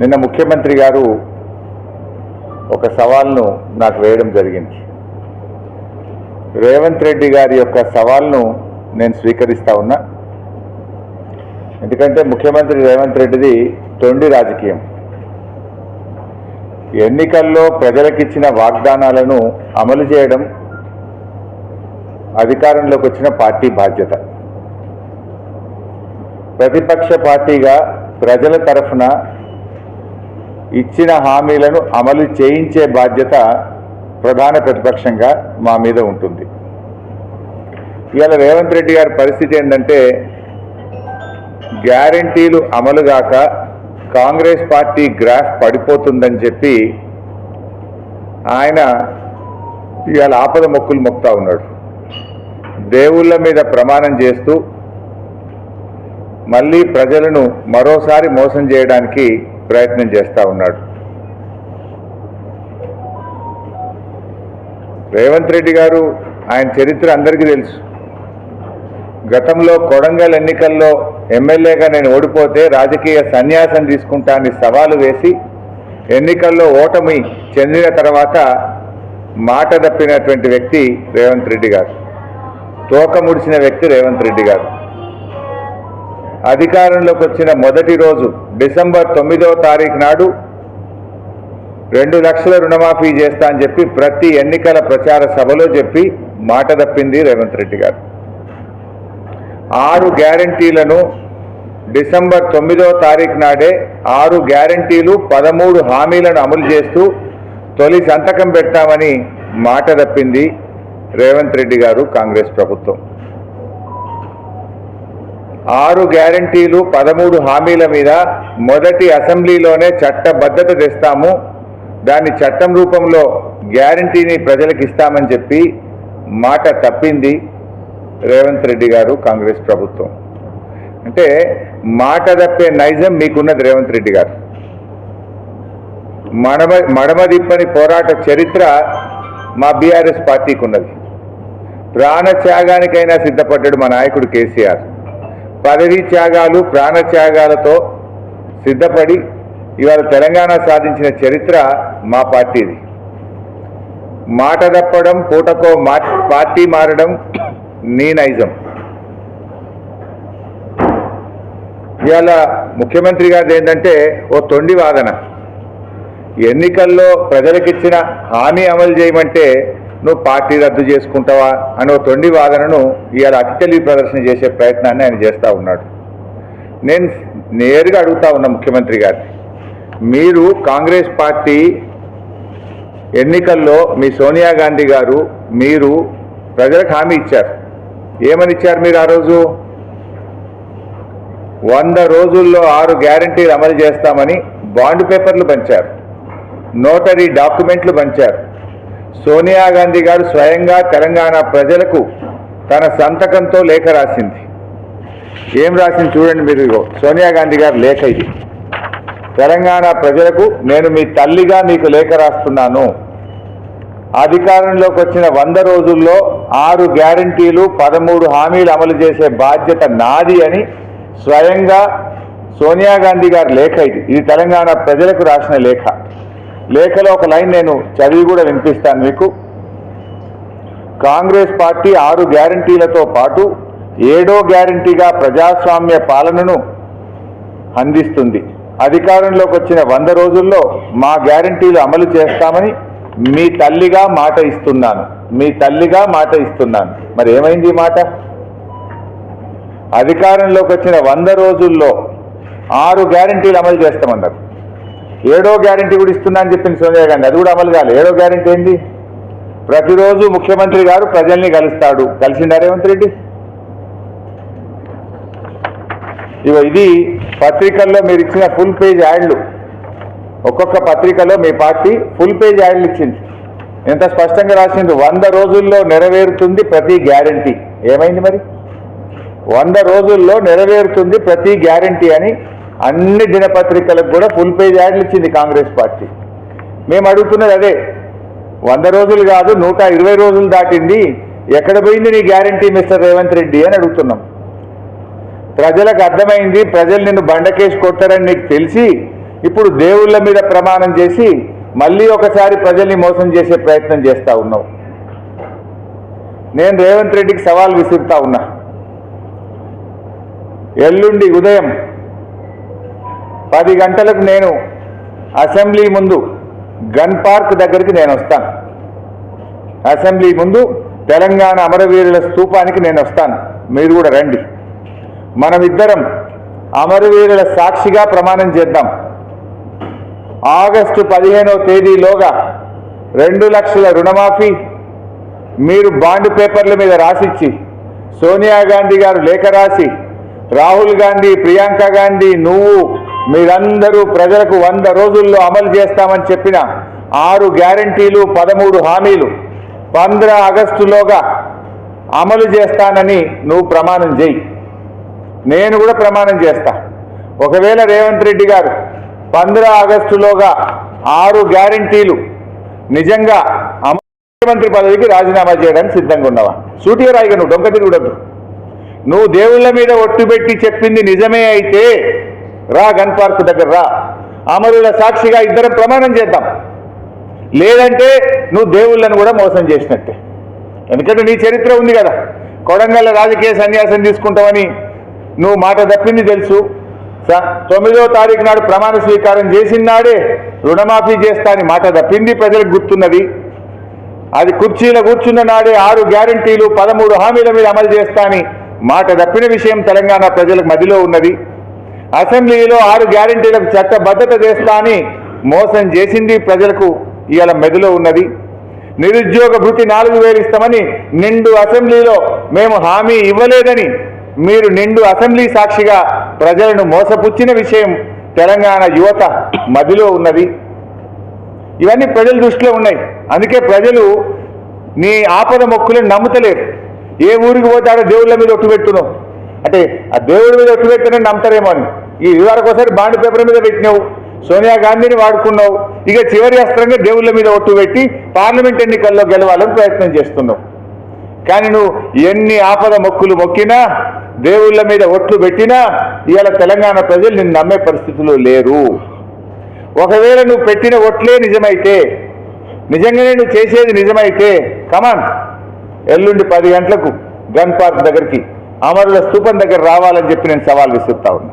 నిన్న ముఖ్యమంత్రి గారు ఒక సవాల్ను నాకు వేయడం జరిగింది. రేవంత్ రెడ్డి గారి యొక్క సవాల్ను నేను స్వీకరిస్తా ఉన్నా. ఎందుకంటే ముఖ్యమంత్రి రేవంత్ రెడ్డిది తొండి రాజకీయం. ఎన్నికల్లో ప్రజలకిచ్చిన వాగ్దానాలను అమలు చేయడం అధికారంలోకి వచ్చిన పార్టీ బాధ్యత. ప్రతిపక్ష పార్టీగా ప్రజల తరఫున ఇచ్చిన హామీలను అమలు చేయించే బాధ్యత ప్రధాన ప్రతిపక్షంగా మా మీద ఉంటుంది. ఇవాళ రేవంత్ రెడ్డి గారి పరిస్థితి ఏంటంటే గ్యారంటీలు అమలుగాక కాంగ్రెస్ పార్టీ గ్రాఫ్ పడిపోతుందని చెప్పి ఆయన ఇవాళ ఆపద మొక్కులు మొక్తా ఉన్నాడు. దేవుళ్ళ మీద ప్రమాణం చేస్తూ మళ్ళీ ప్రజలను మరోసారి మోసం చేయడానికి ప్రయత్నం చేస్తూ ఉన్నాడు. రేవంత్ రెడ్డి గారు ఆయన చరిత్ర అందరికీ తెలుసు. గతంలో కొడంగల్ ఎన్నికల్లో ఎమ్మెల్యేగా నేను ఓడిపోతే రాజకీయ సన్యాసం తీసుకుంటా అని సవాలు వేసి ఎన్నికల్లో ఓటమి చెందిన తర్వాత మాట తప్పినటువంటి వ్యక్తి రేవంత్ రెడ్డి గారు. తోక ముడిచిన వ్యక్తి రేవంత్ రెడ్డి గారు. అధికారంలోకి వచ్చిన మొదటి రోజు డిసెంబర్ తొమ్మిదవ తారీఖు నాడు రెండు లక్షల రుణమాఫీ చేస్తా అని చెప్పి ప్రతి ఎన్నికల ప్రచార సభలో చెప్పి మాట తప్పింది రేవంత్ రెడ్డి గారు. ఆరు గ్యారంటీలను డిసెంబర్ తొమ్మిదవ తారీఖు నాడే ఆరు గ్యారంటీలు పదమూడు హామీలను అమలు చేస్తూ తొలి సంతకం పెట్టామని మాట తప్పింది రేవంత్ రెడ్డి గారు కాంగ్రెస్ ప్రభుత్వం. ఆరు గ్యారంటీలు పదమూడు హామీల మీద మొదటి అసెంబ్లీలోనే చట్టబద్ధత తెస్తాము. దాన్ని చట్టం రూపంలో గ్యారంటీని ప్రజలకు ఇస్తామని చెప్పి మాట తప్పింది రేవంత్ రెడ్డి గారు కాంగ్రెస్ ప్రభుత్వం. అంటే మాట తప్పే నైజం మీకున్నది రేవంత్ రెడ్డి గారు. మడమ మడమదిప్పని పోరాట చరిత్ర మా బీఆర్ఎస్ పార్టీకి ఉన్నది ప్రాణ త్యాగానికైనా సిద్ధపడ్డాడు మా నాయకుడు కేసీఆర్. పదవీ త్యాగాలు ప్రాణ త్యాగాలతో సిద్ధపడి ఇవాళ తెలంగాణ సాధించిన చరిత్ర మా పార్టీది. మాట తప్పడం పూటకో మా పార్టీ మారడం నీ నైజం. ఇవాళ ముఖ్యమంత్రి గారిది ఏంటంటే ఓ తొండి వాదన. ఎన్నికల్లో ప్రజలకిచ్చిన హామీ అమలు చేయమంటే నువ్వు పార్టీ రద్దు చేసుకుంటావా అనే ఓ తొండి వాదనను ఇవాళ అతి తెలివి ప్రదర్శన చేసే ప్రయత్నాన్ని ఆయన చేస్తూ ఉన్నాడు. నేను నేరుగా అడుగుతా ఉన్నా ముఖ్యమంత్రి గారిని. మీరు కాంగ్రెస్ పార్టీ ఎన్నికల్లో మీ సోనియా గాంధీ గారు మీరు ప్రజలకు హామీ ఇచ్చారు. ఏమని ఇచ్చారు మీరు ఆ రోజు? వంద రోజుల్లో ఆరు గ్యారంటీలు అమలు చేస్తామని బాండ్ పేపర్లు పంచారు. నోటరీ డాక్యుమెంట్లు పంచారు. సోనియా గాంధీ గారు స్వయంగా తెలంగాణ ప్రజలకు తన సంతకంతో లేఖ రాసింది. ఏం రాసింది చూడండి మీరు సోనియా గాంధీ గారు లేఖ ఇది. తెలంగాణ ప్రజలకు నేను మీ తల్లిగా మీకు లేఖ రాస్తున్నాను. అధికారంలోకి వచ్చిన వంద రోజుల్లో ఆరు గ్యారంటీలు పదమూడు హామీలు అమలు చేసే బాధ్యత నాది అని స్వయంగా సోనియా గాంధీ గారి లేఖ ఇది. ఇది తెలంగాణ ప్రజలకు రాసిన లేఖ. లేఖలో ఒక లైన్ నేను చదివి కూడా వినిపిస్తాను మీకు. కాంగ్రెస్ పార్టీ ఆరు గ్యారంటీలతో పాటు ఏడో గ్యారంటీగా ప్రజాస్వామ్య పాలనను అందిస్తుంది. అధికారంలోకి వచ్చిన వంద రోజుల్లో మా గ్యారంటీలు అమలు చేస్తామని మీ తల్లిగా మాట ఇస్తున్నాను. మీ తల్లిగా మాట ఇస్తున్నాను. మరి ఏమైంది మాట? అధికారంలోకి వచ్చిన వంద రోజుల్లో ఆరు గ్యారంటీలు అమలు చేస్తామన్నారు. ఏడో గ్యారంటీ కూడా ఇస్తున్నా అని చెప్పింది సోనియా గాంధీ. అది కూడా అమలు కాలేదు ఏడో గ్యారంటీ ఏంది? ప్రతిరోజు ముఖ్యమంత్రి గారు ప్రజల్ని కలుస్తాడు. కలిసిండా రేవంత్ రెడ్డి? ఇగో ఇది పత్రికల్లో మీరు ఇచ్చిన ఫుల్ పేజ్ యాడ్లు. ఒక్కొక్క పత్రికలో మీ పార్టీ ఫుల్ పేజ్ యాడ్లు ఇచ్చింది. ఎంత స్పష్టంగా రాసింది వంద రోజుల్లో నెరవేరుతుంది ప్రతి గ్యారంటీ. ఏమైంది మరి? వంద రోజుల్లో నెరవేరుతుంది ప్రతి గ్యారంటీ అని అన్ని దినపత్రికలకు కూడా ఫుల్ పేజ్ యాడ్లు ఇచ్చింది కాంగ్రెస్ పార్టీ. మేము అడుగుతున్నది అదే వంద రోజులు కాదు నూట ఇరవై రోజులు దాటింది ఎక్కడ పోయింది నీ గ్యారంటీ మిస్టర్ రేవంత్ రెడ్డి అని అడుగుతున్నాం. ప్రజలకు అర్థమైంది ప్రజలు నిన్ను బండకేసి కొట్టారని నీకు తెలిసి ఇప్పుడు దేవుళ్ళ మీద ప్రమాణం చేసి మళ్ళీ ఒకసారి ప్రజల్ని మోసం చేసే ప్రయత్నం చేస్తా ఉన్నావు. నేను రేవంత్ రెడ్డికి సవాల్ విసురుతా ఉన్నా. ఎల్లుండి ఉదయం పది గంటలకు నేను అసెంబ్లీ ముందు గన్ పార్క్ దగ్గరికి నేను వస్తాను. అసెంబ్లీ ముందు తెలంగాణ అమరవీరుల స్థూపానికి నేను వస్తాను. మీరు కూడా రండి. మనమిద్దరం అమరవీరుల సాక్షిగా ప్రమాణం చేద్దాం. ఆగస్టు పదిహేనవ తేదీలోగా రెండు లక్షల రుణమాఫీ మీరు బాండ్ పేపర్ల మీద రాసిచ్చి సోనియా గాంధీ గారు లేఖ రాసి రాహుల్ గాంధీ ప్రియాంక గాంధీ నువ్వు మీరందరూ ప్రజలకు వంద రోజుల్లో అమలు చేస్తామని చెప్పిన ఆరు గ్యారంటీలు పదమూడు హామీలు పంద్ర ఆగస్టులోగా అమలు చేస్తానని నువ్వు ప్రమాణం చేయి. నేను కూడా ప్రమాణం చేస్తా. ఒకవేళ రేవంత్ రెడ్డి గారు పంద్ర ఆగస్టులోగా ఆరు గ్యారంటీలు నిజంగా ముఖ్యమంత్రి పదవికి రాజీనామా చేయడానికి సిద్ధంగా ఉన్నావా? సూటిగా రాయిగా నువ్వు డొంక తిరుగుడద్దు నువ్వు దేవుళ్ళ మీద ఒట్టు పెట్టి చెప్పింది నిజమే అయితే రా గన్ పార్క్ దగ్గర రా. అమరుల సాక్షిగా ఇద్దరం ప్రమాణం చేద్దాం. లేదంటే నువ్వు దేవుళ్ళను కూడా మోసం చేసినట్టే. ఎందుకంటే నీ చరిత్ర ఉంది కదా. కొడంగల్ రాజకీయ సన్యాసం తీసుకుంటావని నువ్వు మాట తప్పింది తెలుసు. స- తొమ్మిదో తారీఖు నాడు ప్రమాణ స్వీకారం చేసిన నాడే రుణమాఫీ చేస్తా అని మాట తప్పింది ప్రజలకు గుర్తున్నది. అది కుర్చీలో కూర్చున్న నాడే ఆరు గ్యారంటీలు పదమూడు హామీల మీద అమలు చేస్తా అని మాట తప్పిన విషయం తెలంగాణ ప్రజలకు మదిలో ఉన్నది. అసెంబ్లీలో ఆరు గ్యారంటీలకు చట్టబద్ధత చేస్తా అని మోసం చేసింది ప్రజలకు ఇవాళ మెదులో ఉన్నది. నిరుద్యోగ భృతి నాలుగు వేలు ఇస్తామని నిండు అసెంబ్లీలో మేము హామీ ఇవ్వలేదని మీరు నిండు అసెంబ్లీ సాక్షిగా ప్రజలను మోసపుచ్చిన విషయం తెలంగాణ యువత మదిలో ఉన్నది. ఇవన్నీ ప్రజల దృష్టిలో ఉన్నాయి. అందుకే ప్రజలు నీ ఆపద మొక్కులను నమ్ముతలేరు. ఏ ఊరికి పోతాడో దేవుళ్ళ మీద ఒట్టు పెట్టును? అంటే ఆ దేవుడి మీద ఒట్టు పెట్టిన నమ్ముతారేమో అని. ఈ వివరకు ఒకసారి బాండ్ పేపర్ మీద పెట్టినావు. సోనియా గాంధీని వాడుకున్నావు. ఇక చివరి అస్త్రంగా దేవుళ్ళ మీద ఒట్టు పెట్టి పార్లమెంట్ ఎన్నికల్లో గెలవాలని ప్రయత్నం చేస్తున్నావు. కానీ నువ్వు ఎన్ని ఆపద మొక్కులు మొక్కినా దేవుళ్ళ మీద ఒట్లు పెట్టినా ఇవాళ తెలంగాణ ప్రజలు నిన్ను నమ్మే పరిస్థితిలో లేరు. ఒకవేళ నువ్వు పెట్టిన ఒట్లే నిజమైతే నిజంగానే నువ్వు చేసేది నిజమైతే కమాన్ ఎల్లుండి పది గంటలకు గన్ పార్క్ దగ్గరికి అమరుల స్థూపం దగ్గర రావాలని చెప్పి నేను సవాల్ విసురుతా ఉన్నా.